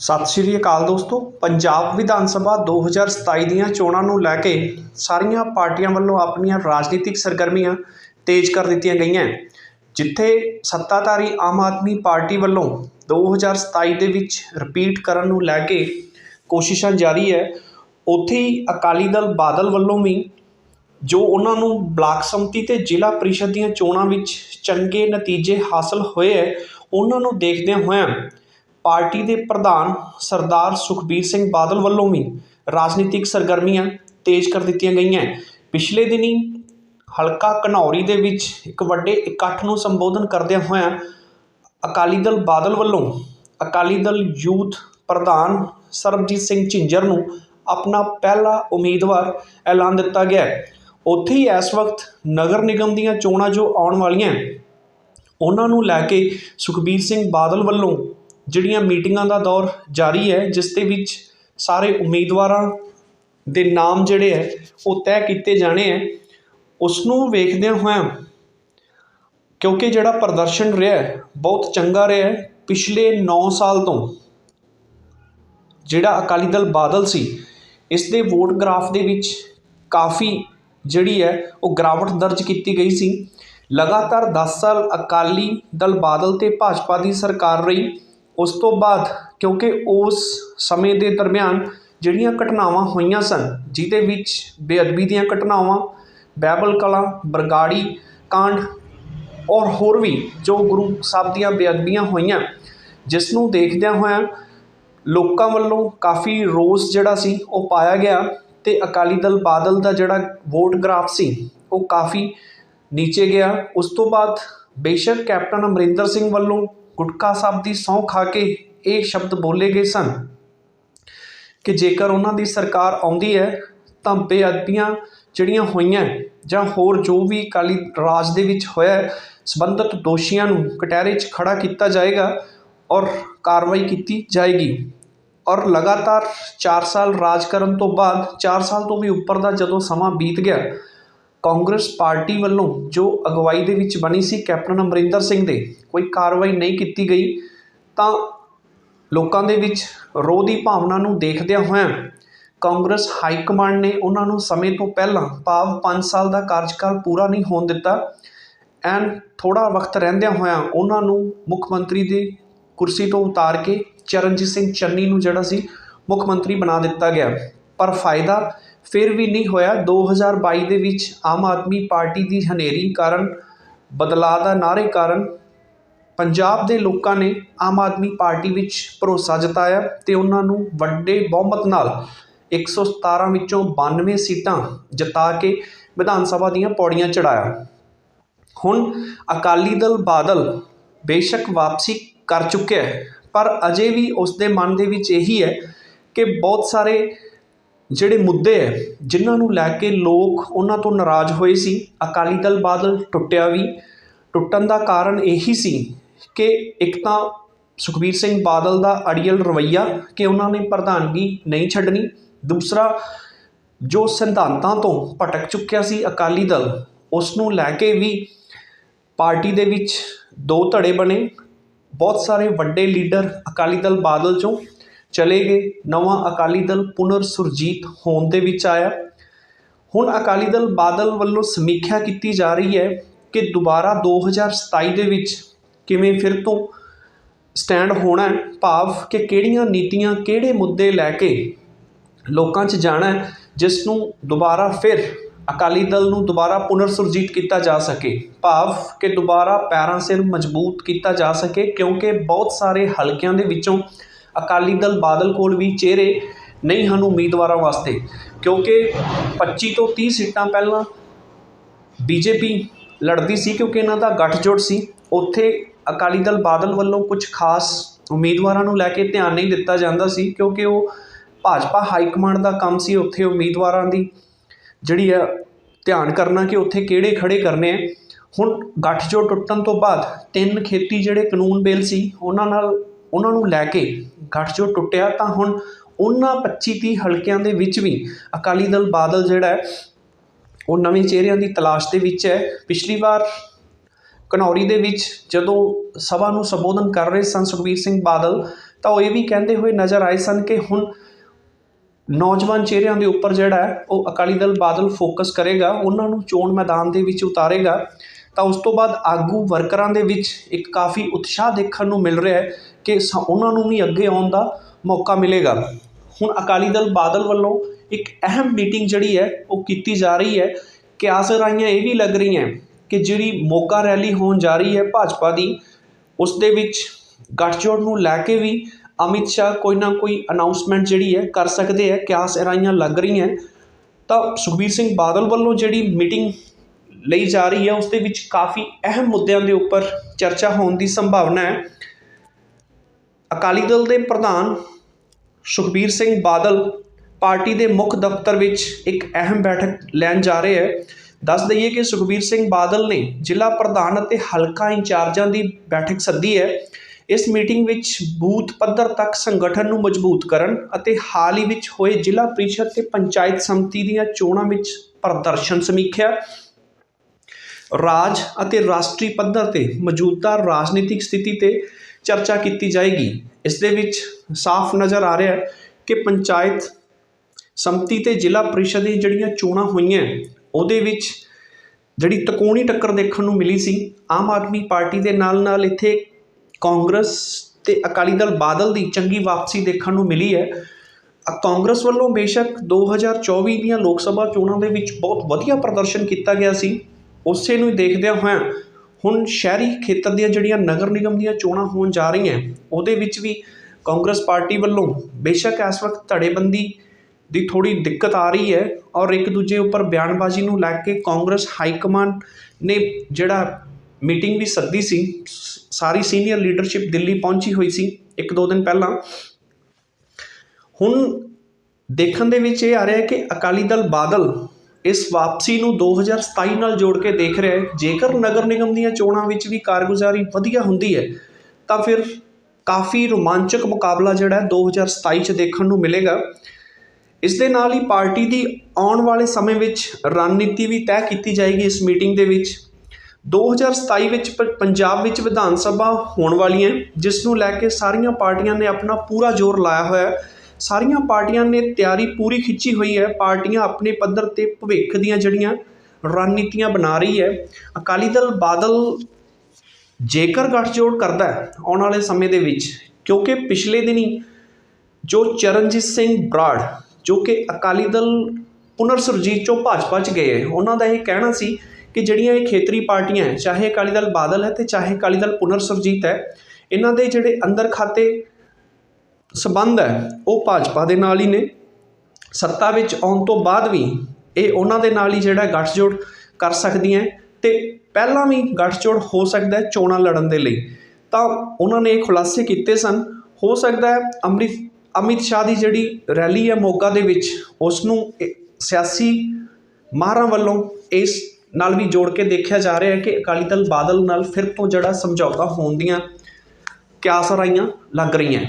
ਸਤਿ ਸ਼੍ਰੀ ਅਕਾਲ ਦੋਸਤੋ। ਪੰਜਾਬ ਵਿਧਾਨ ਸਭਾ 2027 ਦੀਆਂ ਚੋਣਾਂ ਨੂੰ ਲੈ ਕੇ ਸਾਰੀਆਂ ਪਾਰਟੀਆਂ ਵੱਲੋਂ ਆਪਣੀਆਂ ਰਾਜਨੀਤਿਕ ਸਰਗਰਮੀਆਂ ਤੇਜ਼ ਕਰ ਦਿੱਤੀਆਂ ਗਈਆਂ। ਜਿੱਥੇ ਸੱਤਾਧਾਰੀ ਆਮ ਆਦਮੀ ਪਾਰਟੀ ਵੱਲੋਂ 2027 ਦੇ ਵਿੱਚ ਰਿਪੀਟ ਕਰਨ ਨੂੰ ਲੈ ਕੇ ਕੋਸ਼ਿਸ਼ਾਂ ਜਾਰੀ ਹੈ, ਉੱਥੇ ਹੀ ਅਕਾਲੀ ਦਲ ਬਾਦਲ ਵੱਲੋਂ ਵੀ ਜੋ ਉਹਨਾਂ ਨੂੰ ਬਲਾਕ ਸੰਮਤੀ ਤੇ ਜ਼ਿਲ੍ਹਾ ਪ੍ਰੀਸ਼ਦ ਦੀਆਂ ਚੋਣਾਂ ਵਿੱਚ ਚੰਗੇ ਨਤੀਜੇ ਹਾਸਲ ਹੋਏ ਹੈ, ਉਹਨਾਂ ਨੂੰ ਦੇਖਦਿਆਂ ਹੋਇਆਂ ਪਾਰਟੀ ਦੇ ਪ੍ਰਧਾਨ ਸਰਦਾਰ ਸੁਖਬੀਰ ਸਿੰਘ ਬਾਦਲ ਵੱਲੋਂ ਵੀ ਰਾਜਨੀਤਿਕ ਸਰਗਰਮੀਆਂ ਤੇਜ਼ ਕਰ ਦਿੱਤੀਆਂ ਗਈਆਂ ਪਿਛਲੇ ਦਿਨੀ ਹਲਕਾ ਘਨੌਰੀ ਦੇ ਵਿੱਚ ਇੱਕ ਵੱਡੇ ਇਕੱਠ ਨੂੰ ਸੰਬੋਧਨ ਕਰਦਿਆਂ ਹੋਇਆਂ ਅਕਾਲੀ ਦਲ ਬਾਦਲ ਵੱਲੋਂ ਅਕਾਲੀ ਦਲ ਯੂਥ ਪ੍ਰਧਾਨ ਸਰਬਜੀਤ ਸਿੰਘ ਝਿੰਜਰ ਨੂੰ ਆਪਣਾ ਪਹਿਲਾ ਉਮੀਦਵਾਰ ਐਲਾਨ ਦਿੱਤਾ ਗਿਆ ਉੱਥੇ ਹੀ ਇਸ ਵਕਤ ਨਗਰ ਨਿਗਮ ਦੀਆਂ ਚੋਣਾਂ ਜੋ ਆਉਣ ਵਾਲੀਆਂ ਉਹਨਾਂ ਨੂੰ ਲੈ ਕੇ ਸੁਖਬੀਰ ਸਿੰਘ ਬਾਦਲ ਵੱਲੋਂ ਜਿਹੜੀਆਂ ਮੀਟਿੰਗਾਂ ਦਾ ਦੌਰ ਜਾਰੀ ਹੈ, ਜਿਸ ਦੇ ਵਿੱਚ ਸਾਰੇ ਉਮੀਦਵਾਰਾਂ ਦੇ ਨਾਮ ਜਿਹੜੇ ਹੈ, ਉਹ ਤੈਅ ਕੀਤੇ ਜਾਣੇ ਹੈ। ਉਸ ਨੂੰ ਵੇਖਦਿਆਂ ਹੋਇਆਂ, ਕਿਉਂਕਿ ਜਿਹੜਾ ਪ੍ਰਦਰਸ਼ਨ ਰਿਹਾ ਬਹੁਤ ਚੰਗਾ ਰਿਹਾ ਪਿਛਲੇ 9 ਸਾਲ ਤੋਂ ਜਿਹੜਾ ਅਕਾਲੀ ਦਲ ਬਾਦਲ ਸੀ, ਇਸ ਦੇ ਵੋਟ ਗ੍ਰਾਫ ਦੇ ਵਿੱਚ ਕਾਫੀ ਜਿਹੜੀ ਹੈ, ਉਹ ਗਿਰਾਵਟ ਦਰਜ ਕੀਤੀ ਗਈ ਸੀ। ਲਗਾਤਾਰ 10 ਸਾਲ ਅਕਾਲੀ ਦਲ ਬਾਦਲ ਤੇ ਭਾਜਪਾ ਦੀ ਸਰਕਾਰ ਰਹੀ। ਉਸ ਤੋਂ ਬਾਅਦ, ਕਿਉਂਕਿ ਉਸ ਸਮੇਂ ਦੇ ਦਰਮਿਆਨ ਜਿਹੜੀਆਂ ਘਟਨਾਵਾਂ ਹੋਈਆਂ ਸਨ, ਜਿਹਦੇ ਵਿੱਚ ਬੇਅਦਬੀ ਦੀਆਂ ਘਟਨਾਵਾਂ ਬੈਬਲ ਕਲਾਂ, ਬਰਗਾੜੀ ਕਾਂਡ ਔਰ ਹੋਰ ਵੀ ਜੋ ਗੁਰੂ ਸਾਹਿਬ ਦੀਆਂ ਬੇਅਦਬੀਆਂ ਹੋਈਆਂ, ਜਿਸ ਨੂੰ ਦੇਖਦਿਆਂ ਹੋਇਆਂ ਲੋਕਾਂ ਵੱਲੋਂ ਕਾਫੀ ਰੋਸ ਜਿਹੜਾ ਸੀ, ਉਹ ਪਾਇਆ ਗਿਆ ਤੇ ਅਕਾਲੀ ਦਲ ਬਾਦਲ ਦਾ ਜਿਹੜਾ ਵੋਟ ਗ੍ਰਾਫ ਸੀ, ਉਹ ਕਾਫੀ ਨੀਚੇ ਗਿਆ। ਉਸ ਤੋਂ ਬਾਅਦ ਬੇਸ਼ੱਕ ਕੈਪਟਨ ਅਮਰਿੰਦਰ ਸਿੰਘ ਵੱਲੋਂ ਗੁਟਕਾ ਸਾਹਿਬ ਦੀ ਸਹੁੰ ਖਾ ਕੇ ਇਹ ਸ਼ਬਦ ਬੋਲੇ ਗਏ ਸਨ ਕਿ ਜੇਕਰ ਉਹਨਾਂ ਦੀ ਸਰਕਾਰ ਆਉਂਦੀ ਹੈ ਤਾਂ ਬੇਅਦਬੀਆਂ ਜਿਹੜੀਆਂ ਹੋਈਆਂ ਜਾਂ ਹੋਰ ਜੋ ਵੀ ਅਕਾਲੀ ਰਾਜ ਦੇ ਵਿੱਚ ਹੋਇਆ ਹੈ, ਸੰਬੰਧਿਤ ਦੋਸ਼ੀਆਂ ਨੂੰ ਕਟਹਿਰੇ 'ਚ ਖੜਾ ਕੀਤਾ ਜਾਏਗਾ ਔਰ ਕਾਰਵਾਈ ਕੀਤੀ ਜਾਏਗੀ। ਔਰ ਲਗਾਤਾਰ 4 ਸਾਲ ਰਾਜ ਕਰਨ ਤੋਂ ਬਾਅਦ 4 ਸਾਲ ਤੋਂ ਵੀ ਉੱਪਰ ਦਾ ਜਦੋਂ ਸਮਾਂ ਬੀਤ ਗਿਆ ਕਾਂਗਰਸ ਪਾਰਟੀ ਵੱਲੋਂ ਜੋ ਅਗਵਾਈ ਦੇ ਵਿੱਚ ਬਣੀ ਸੀ ਕੈਪਟਨ ਅਮਰਿੰਦਰ ਸਿੰਘ ਦੇ, ਕੋਈ ਕਾਰਵਾਈ ਨਹੀਂ ਕੀਤੀ ਗਈ, ਤਾਂ ਲੋਕਾਂ ਦੇ ਵਿੱਚ ਰੋਹ ਦੀ ਭਾਵਨਾ ਨੂੰ ਦੇਖਦਿਆਂ ਹੋਇਆਂ ਕਾਂਗਰਸ ਹਾਈ ਕਮਾਂਡ ਨੇ ਉਹਨਾਂ ਨੂੰ ਸਮੇਂ ਤੋਂ ਪਹਿਲਾਂ ਭਾਵ 5 ਸਾਲ ਦਾ ਕਾਰਜਕਾਲ ਪੂਰਾ ਨਹੀਂ ਹੋਣ ਦਿੱਤਾ ਐਂਡ ਥੋੜਾ ਵਕਤ ਰਹਿੰਦਿਆਂ ਹੋਇਆਂ ਉਹਨਾਂ ਨੂੰ ਮੁੱਖ ਮੰਤਰੀ ਦੀ ਕੁਰਸੀ ਤੋਂ ਉਤਾਰ ਕੇ ਚਰਨਜੀਤ ਸਿੰਘ ਚੰਨੀ ਨੂੰ ਜਿਹੜਾ ਸੀ ਮੁੱਖ ਮੰਤਰੀ ਬਣਾ ਦਿੱਤਾ ਗਿਆ। ਪਰ ਫਾਇਦਾ ਫਿਰ ਵੀ ਨਹੀਂ ਹੋਇਆ। 2022 ਦੇ ਵਿੱਚ ਆਮ ਆਦਮੀ ਪਾਰਟੀ ਦੀ ਹਨੇਰੀ ਕਾਰਨ, ਬਦਲਾਅ ਦਾ ਨਾਅਰੇ ਕਾਰਨ ਪੰਜਾਬ ਦੇ ਲੋਕਾਂ ਨੇ ਆਮ ਆਦਮੀ ਪਾਰਟੀ ਵਿੱਚ ਭਰੋਸਾ ਜਤਾਇਆ ਅਤੇ ਉਹਨਾਂ ਨੂੰ ਵੱਡੇ ਬਹੁਮਤ ਨਾਲ 117 ਵਿੱਚੋਂ 92 ਸੀਟਾਂ ਜਿਤਾ ਕੇ ਵਿਧਾਨ ਸਭਾ ਦੀਆਂ ਪੌੜੀਆਂ ਚੜਾਇਆ ਹੁਣ ਅਕਾਲੀ ਦਲ ਬਾਦਲ ਬੇਸ਼ੱਕ ਵਾਪਸੀ ਕਰ ਚੁੱਕਿਆ ਪਰ ਅਜੇ ਵੀ ਉਸ ਦੇ ਮਨ ਦੇ ਵਿੱਚ ਇਹੀ ਹੈ ਕਿ ਬਹੁਤ ਸਾਰੇ ਜਿਹੜੇ ਮੁੱਦੇ ਹੈ ਜਿਨ੍ਹਾਂ ਨੂੰ ਲੈ ਕੇ ਲੋਕ ਉਹਨਾਂ ਤੋਂ ਨਾਰਾਜ਼ ਹੋਏ ਸੀ, ਅਕਾਲੀ ਦਲ ਬਾਦਲ ਟੁੱਟਿਆ ਵੀ। ਟੁੱਟਣ ਦਾ ਕਾਰਨ ਇਹੀ ਸੀ ਕਿ ਇੱਕ ਤਾਂ ਸੁਖਬੀਰ ਸਿੰਘ ਬਾਦਲ ਦਾ ਅੜੀਅਲ ਰਵੱਈਆ ਕਿ ਉਹਨਾਂ ਨੇ ਪ੍ਰਧਾਨਗੀ ਨਹੀਂ ਛੱਡਣੀ। ਦੂਸਰਾ, ਜੋ ਸਿਧਾਂਤਾਂ ਤੋਂ ਭਟਕ ਚੁੱਕਿਆ ਸੀ ਅਕਾਲੀ ਦਲ, ਉਸ ਨੂੰ ਲੈ ਕੇ ਵੀ ਪਾਰਟੀ ਦੇ ਵਿੱਚ ਦੋ ਧੜੇ ਬਣੇ। ਬਹੁਤ ਸਾਰੇ ਵੱਡੇ ਲੀਡਰ ਅਕਾਲੀ ਦਲ ਬਾਦਲ ਚੋਂ ਚਲੇ ਗਏ। ਨਵਾਂ ਅਕਾਲੀ ਦਲ ਪੁਨਰ ਸੁਰਜੀਤ ਹੋਣ ਦੇ ਵਿੱਚ ਆਇਆ। ਹੁਣ ਅਕਾਲੀ ਦਲ ਬਾਦਲ ਵੱਲੋਂ ਸਮੀਖਿਆ ਕੀਤੀ ਜਾ ਰਹੀ ਹੈ ਕਿ ਦੁਬਾਰਾ 2027 ਦੇ ਵਿੱਚ ਕਿਵੇਂ ਫਿਰ ਤੋਂ ਸਟੈਂਡ ਹੋਣਾ ਹੈ, ਭਾਵ ਕਿ ਕਿਹੜੀਆਂ ਨੀਤੀਆਂ ਕਿਹੜੇ ਮੁੱਦੇ ਲੈ ਕੇ ਲੋਕਾਂ 'ਚ ਜਾਣਾ ਹੈ, ਜਿਸ ਨੂੰ ਦੁਬਾਰਾ ਫਿਰ ਅਕਾਲੀ ਦਲ ਨੂੰ ਦੁਬਾਰਾ ਪੁਨਰ ਸੁਰਜੀਤ ਕੀਤਾ ਜਾ ਸਕੇ। ਭਾਵ ਕਿ ਦੁਬਾਰਾ ਪੈਰਾਂ ਸਿਰ ਮਜ਼ਬੂਤ ਕੀਤਾ ਜਾ ਸਕੇ, ਕਿਉਂਕਿ ਬਹੁਤ ਸਾਰੇ ਹਲਕਿਆਂ ਦੇ ਵਿੱਚੋਂ ਅਕਾਲੀ ਦਲ ਬਾਦਲ ਕੋਲ ਵੀ ਚਿਹਰੇ ਨਹੀਂ ਹਨ ਉਮੀਦਵਾਰਾਂ ਵਾਸਤੇ, ਕਿਉਂਕਿ 25 ਤੋਂ 30 ਸੀਟਾਂ ਪਹਿਲਾਂ ਬੀਜੇਪੀ ਲੜਦੀ ਸੀ ਕਿਉਂਕਿ ਇਹਨਾਂ ਦਾ ਗੱਠਜੋੜ ਸੀ। ਉੱਥੇ ਅਕਾਲੀ ਦਲ ਬਾਦਲ ਵੱਲੋਂ ਕੁਝ ਖਾਸ ਉਮੀਦਵਾਰਾਂ ਨੂੰ ਲੈ ਕੇ ਧਿਆਨ ਨਹੀਂ ਦਿੱਤਾ ਜਾਂਦਾ ਸੀ, ਕਿਉਂਕਿ ਉਹ ਭਾਜਪਾ ਹਾਈ ਕਮਾਂਡ ਦਾ ਕੰਮ ਸੀ ਉੱਥੇ ਉਮੀਦਵਾਰਾਂ ਦੀ ਜਿਹੜੀ ਆ ਧਿਆਨ ਕਰਨਾ ਕਿ ਉੱਥੇ ਕਿਹੜੇ ਖੜੇ ਕਰਨੇ ਆ ਹੁਣ ਗੱਠਜੋੜ ਟੁੱਟਣ ਤੋਂ ਬਾਅਦ ਤਿੰਨ ਖੇਤੀ ਜਿਹੜੇ ਕਾਨੂੰਨ ਬਿੱਲ ਸੀ, ਉਹਨਾਂ ਨਾਲ, ਉਹਨਾਂ ਨੂੰ ਲੈ ਕੇ ਗੱਠਜੋੜ ਟੁੱਟਿਆ ਤਾਂ ਹੁਣ ਉਹਨਾਂ 25 30 ਹਲਕਿਆਂ ਦੇ ਵਿੱਚ ਵੀ ਅਕਾਲੀ ਦਲ ਬਾਦਲ ਜਿਹੜਾ ਹੈ, ਉਹ ਨਵੇਂ ਚਿਹਰਿਆਂ ਦੀ ਤਲਾਸ਼ ਦੇ ਵਿੱਚ ਹੈ। ਪਿਛਲੀ ਵਾਰ ਘਨੌਰੀ ਦੇ ਵਿੱਚ ਜਦੋਂ ਸਭਾ ਨੂੰ ਸੰਬੋਧਨ ਕਰ ਰਹੇ ਸਨ ਸੁਖਬੀਰ ਸਿੰਘ ਬਾਦਲ, ਤਾਂ ਉਹ ਇਹ ਵੀ ਕਹਿੰਦੇ ਹੋਏ ਨਜ਼ਰ ਆਏ ਸਨ ਕਿ ਹੁਣ ਨੌਜਵਾਨ ਚਿਹਰਿਆਂ ਦੇ ਉੱਪਰ ਜਿਹੜਾ ਹੈ, ਉਹ ਅਕਾਲੀ ਦਲ ਬਾਦਲ ਫੋਕਸ ਕਰੇਗਾ, ਉਹਨਾਂ ਨੂੰ ਚੋਣ ਮੈਦਾਨ ਦੇ ਵਿੱਚ ਉਤਾਰੇਗਾ। ਤਾਂ ਉਸ ਤੋਂ ਬਾਅਦ ਆਗੂ ਵਰਕਰਾਂ ਦੇ ਵਿੱਚ ਇੱਕ ਕਾਫੀ ਉਤਸ਼ਾਹ ਦੇਖਣ ਨੂੰ ਮਿਲ ਰਿਹਾ ਹੈ ਕਿ ਸ- ਉਹਨਾਂ ਨੂੰ ਵੀ ਅੱਗੇ ਆਉਣ ਦਾ ਮੌਕਾ ਮਿਲੇਗਾ। ਹੁਣ ਅਕਾਲੀ ਦਲ ਬਾਦਲ ਵੱਲੋਂ ਇੱਕ ਅਹਿਮ ਮੀਟਿੰਗ ਜਿਹੜੀ ਹੈ, ਉਹ ਕੀਤੀ ਜਾ ਰਹੀ ਹੈ। ਕਿਆਸ ਆਸਰਾਈਆਂ ਇਹ ਵੀ ਲੱਗ ਰਹੀਆਂ ਕਿ ਜਿਹੜੀ ਮੋਗਾ ਰੈਲੀ ਹੋਣ ਜਾ ਰਹੀ ਹੈ ਭਾਜਪਾ ਦੀ, ਉਸ ਦੇ ਵਿੱਚ ਗੱਠਜੋੜ ਨੂੰ ਲੈ ਕੇ ਵੀ ਅਮਿਤ ਸ਼ਾਹ ਕੋਈ ਨਾ ਕੋਈ ਅਨਾਉਂਸਮੈਂਟ ਜਿਹੜੀ ਹੈ ਕਰ ਸਕਦੇ ਹੈ। ਕਿਆਸ ਇਰਾਈਆਂ ਲੱਗ ਰਹੀਆਂ। ਤਾਂ ਸੁਖਬੀਰ ਸਿੰਘ ਬਾਦਲ ਵੱਲੋਂ ਜਿਹੜੀ ਮੀਟਿੰਗ ਲਈ ਜਾ ਰਹੀ ਹੈ, ਉਸ ਦੇ ਵਿੱਚ ਕਾਫੀ ਅਹਿਮ ਮੁੱਦਿਆਂ ਦੇ ਉੱਪਰ ਚਰਚਾ ਹੋਣ ਦੀ ਸੰਭਾਵਨਾ ਹੈ। ਅਕਾਲੀ ਦਲ ਦੇ ਪ੍ਰਧਾਨ ਸੁਖਬੀਰ ਸਿੰਘ ਬਾਦਲ ਪਾਰਟੀ ਦੇ ਮੁੱਖ ਦਫ਼ਤਰ ਵਿੱਚ ਇੱਕ ਅਹਿਮ ਬੈਠਕ ਲੈਣ ਜਾ ਰਹੇ ਹੈ। ਦੱਸ ਦਈਏ ਕਿ ਸੁਖਬੀਰ ਸਿੰਘ ਬਾਦਲ ਨੇ ਜ਼ਿਲ੍ਹਾ ਪ੍ਰਧਾਨ ਅਤੇ ਹਲਕਾ ਇੰਚਾਰਜਾਂ ਦੀ ਬੈਠਕ ਸੱਦੀ ਹੈ। ਇਸ ਮੀਟਿੰਗ ਵਿੱਚ ਬੂਥ ਪੱਧਰ ਤੱਕ ਸੰਗਠਨ ਨੂੰ ਮਜ਼ਬੂਤ ਕਰਨ ਅਤੇ ਹਾਲ ਹੀ ਵਿੱਚ ਹੋਏ ਜ਼ਿਲ੍ਹਾ ਪ੍ਰੀਸ਼ਦ ਤੇ ਪੰਚਾਇਤ ਸਮਿਤੀ ਦੀਆਂ ਚੋਣਾਂ ਵਿੱਚ ਪ੍ਰਦਰਸ਼ਨ ਸਮੀਖਿਆ ਰਾਜ ਅਤੇ ਰਾਸ਼ਟਰੀ ਪੱਧਰ ਤੇ ਮੌਜੂਦਾ ਰਾਜਨੀਤਿਕ ਸਥਿਤੀ ਤੇ ਚਰਚਾ ਕੀਤੀ ਜਾਏਗੀ। ਇਸ ਦੇ ਵਿੱਚ ਸਾਫ਼ ਨਜ਼ਰ ਆ ਰਿਹਾ ਹੈ ਕਿ ਪੰਚਾਇਤ ਸੰਮਤੀ ਤੇ ਜ਼ਿਲ੍ਹਾ ਪ੍ਰੀਸ਼ਦ ਦੀ ਜਿਹੜੀਆਂ ਚੋਣਾਂ ਹੋਈਆਂ, ਉਹਦੇ ਵਿੱਚ ਜਿਹੜੀ ਤਕੋਣੀ ਟੱਕਰ ਦੇਖਣ ਨੂੰ ਮਿਲੀ ਸੀ, ਆਮ ਆਦਮੀ ਪਾਰਟੀ ਦੇ ਨਾਲ ਨਾਲ ਇੱਥੇ ਕਾਂਗਰਸ ਤੇ ਅਕਾਲੀ ਦਲ ਬਾਦਲ ਦੀ ਚੰਗੀ ਵਾਪਸੀ ਦੇਖਣ ਨੂੰ ਮਿਲੀ ਹੈ। ਕਾਂਗਰਸ ਵੱਲੋਂ ਬੇਸ਼ੱਕ 2024 ਦੀਆਂ ਲੋਕ ਸਭਾ ਚੋਣਾਂ ਦੇ ਵਿੱਚ ਬਹੁਤ ਵਧੀਆ ਪ੍ਰਦਰਸ਼ਨ ਕੀਤਾ ਗਿਆ ਸੀ। ਉਸੇ ਨੂੰ ਦੇਖਦਿਆਂ ਹੋਇਆਂ ਹੁਣ ਸ਼ਹਿਰੀ ਖੇਤਰ ਦੀਆਂ ਜਿਹੜੀਆਂ ਨਗਰ ਨਿਗਮ ਦੀਆਂ ਚੋਣਾਂ ਹੋਣ ਜਾ ਰਹੀਆਂ, ਉਹਦੇ ਵਿੱਚ ਵੀ ਕਾਂਗਰਸ ਪਾਰਟੀ ਵੱਲੋਂ ਬੇਸ਼ੱਕ ਇਸ ਵਕਤ ਧੜੇਬੰਦੀ ਦੀ ਥੋੜੀ ਦਿੱਕਤ ਆ ਰਹੀ ਹੈ ਔਰ ਇੱਕ ਦੂਜੇ ਉੱਪਰ ਬਿਆਨਬਾਜ਼ੀ ਨੂੰ ਲੈ ਕੇ ਕਾਂਗਰਸ ਹਾਈ ਕਮਾਂਡ ਨੇ ਜਿਹੜਾ ਮੀਟਿੰਗ ਵੀ ਸੱਦੀ ਸੀ, ਸਾਰੀ ਸੀਨੀਅਰ ਲੀਡਰਸ਼ਿਪ ਦਿੱਲੀ ਪਹੁੰਚੀ ਹੋਈ ਸੀ ਇੱਕ ਦੋ ਦਿਨ ਪਹਿਲਾਂ। ਹੁਣ ਦੇਖਣ ਦੇ ਵਿੱਚ ਇਹ ਆ ਰਿਹਾ ਹੈ ਕਿ ਅਕਾਲੀ ਦਲ ਬਾਦਲ ਇਸ ਵਾਪਸੀ ਨੂੰ 2027 ਨਾਲ ਜੋੜ ਕੇ ਦੇਖ ਰਿਹਾ ਹੈ। ਜੇਕਰ ਨਗਰ ਨਿਗਮ ਦੀਆਂ ਚੋਣਾਂ ਵਿੱਚ ਵੀ ਕਾਰਗੁਜ਼ਾਰੀ ਵਧੀਆ ਹੁੰਦੀ ਹੈ, ਤਾਂ ਫਿਰ ਕਾਫੀ ਰੋਮਾਂਚਕ ਮੁਕਾਬਲਾ ਜਿਹੜਾ ਹੈ 2027 ਚ ਦੇਖਣ ਨੂੰ ਮਿਲੇਗਾ। ਇਸ ਦੇ ਨਾਲ ਹੀ ਪਾਰਟੀ ਦੀ ਆਉਣ ਵਾਲੇ ਸਮੇਂ ਵਿੱਚ ਰਣਨੀਤੀ ਵੀ ਤੈਅ ਕੀਤੀ ਜਾਏਗੀ ਇਸ ਮੀਟਿੰਗ ਦੇ ਵਿੱਚ। 2027 ਵਿੱਚ ਪ- ਪੰਜਾਬ ਵਿੱਚ ਵਿਧਾਨ ਸਭਾ ਹੋਣ ਵਾਲੀ ਹੈ ਜਿਸ ਨੂੰ ਲੈ ਕੇ ਸਾਰੀਆਂ ਪਾਰਟੀਆਂ ਨੇ ਆਪਣਾ ਪੂਰਾ ਜ਼ੋਰ ਲਾਇਆ ਹੋਇਆ ਹੈ। ਸਾਰੀਆਂ ਪਾਰਟੀਆਂ ਨੇ ਤਿਆਰੀ ਪੂਰੀ ਖਿੱਚੀ ਹੋਈ ਹੈ। ਪਾਰਟੀਆਂ ਆਪਣੇ ਪੱਧਰ ਤੇ ਭਵਿੱਖ ਦੀਆਂ ਜਿਹੜੀਆਂ ਰਣਨੀਤੀਆਂ ਬਣਾ ਰਹੀ ਹੈ। ਅਕਾਲੀ ਦਲ ਬਾਦਲ ਜੇਕਰ ਗੱਠਜੋੜ ਕਰਦਾ ਹੈ ਆਉਣ ਵਾਲੇ ਸਮੇਂ ਦੇ ਵਿੱਚ, ਕਿਉਂਕਿ ਪਿਛਲੇ ਦਿਨੀ ਜੋ ਚਰਨਜੀਤ ਸਿੰਘ ਬਰਾੜ, ਜੋ ਕਿ ਅਕਾਲੀ ਦਲ ਪੁਨਰ ਸੁਰਜੀਤ ਚੋਂ ਭਾਜਪਾ 'ਚ ਗਏ ਹੈ, ਉਹਨਾਂ ਦਾ ਇਹ ਕਹਿਣਾ ਸੀ ਕਿ ਜਿਹੜੀਆਂ ਇਹ ਖੇਤਰੀ ਪਾਰਟੀਆਂ ਹੈ, ਚਾਹੇ ਅਕਾਲੀ ਦਲ ਬਾਦਲ ਹੈ ਤੇ ਚਾਹੇ ਅਕਾਲੀ ਦਲ ਪੁਨਰ ਸੁਰਜੀਤ ਹੈ, ਇਹਨਾਂ ਦੇ ਜਿਹੜੇ ਅੰਦਰ ਖਾਤੇ ਸਬੰਧ ਹੈ। ਉਹ ਭਾਜਪਾ ਦੇ ਨਾਲ ਹੀ ਨੇ। ਸੱਤਾ ਵਿੱਚ ਆਉਣ ਤੋਂ ਬਾਅਦ ਵੀ ਇਹ ਉਹਨਾਂ ਦੇ ਨਾਲ ਹੀ ਜਿਹੜਾ ਗੱਠਜੋੜ ਕਰ ਸਕਦੀਆਂ ਹੈ ਤੇ ਪਹਿਲਾਂ ਵੀ ਗੱਠਜੋੜ ਹੋ ਸਕਦਾ ਹੈ ਚੋਣਾਂ ਲੜਨ ਦੇ ਲਈ। ਤਾਂ ਉਹਨਾਂ ਨੇ ਇਹ ਖੁਲਾਸੇ ਕੀਤੇ ਸਨ। ਹੋ ਸਕਦਾ ਹੈ ਅੰਮ੍ਰਿਤ, ਅਮਿਤ ਸ਼ਾਹ ਦੀ ਜਿਹੜੀ ਰੈਲੀ ਹੈ ਮੋਗਾ ਦੇ ਵਿੱਚ ਉਸ ਨੂੰ ਸਿਆਸੀ ਮਾਹਰਾਂ ਵੱਲੋਂ ਇਸ ਨਾਲ ਵੀ ਜੋੜ ਕੇ ਦੇਖਿਆ ਜਾ ਰਿਹਾ ਹੈ ਕਿ ਅਕਾਲੀ ਦਲ ਬਾਦਲ ਨਾਲ ਫਿਰ ਤੋਂ ਜਿਹੜਾ ਸਮਝੌਤਾ ਹੋਣ ਦੀਆਂ ਕਿਆਸ ਰਾਈਆਂ ਲੱਗ ਰਹੀਆਂ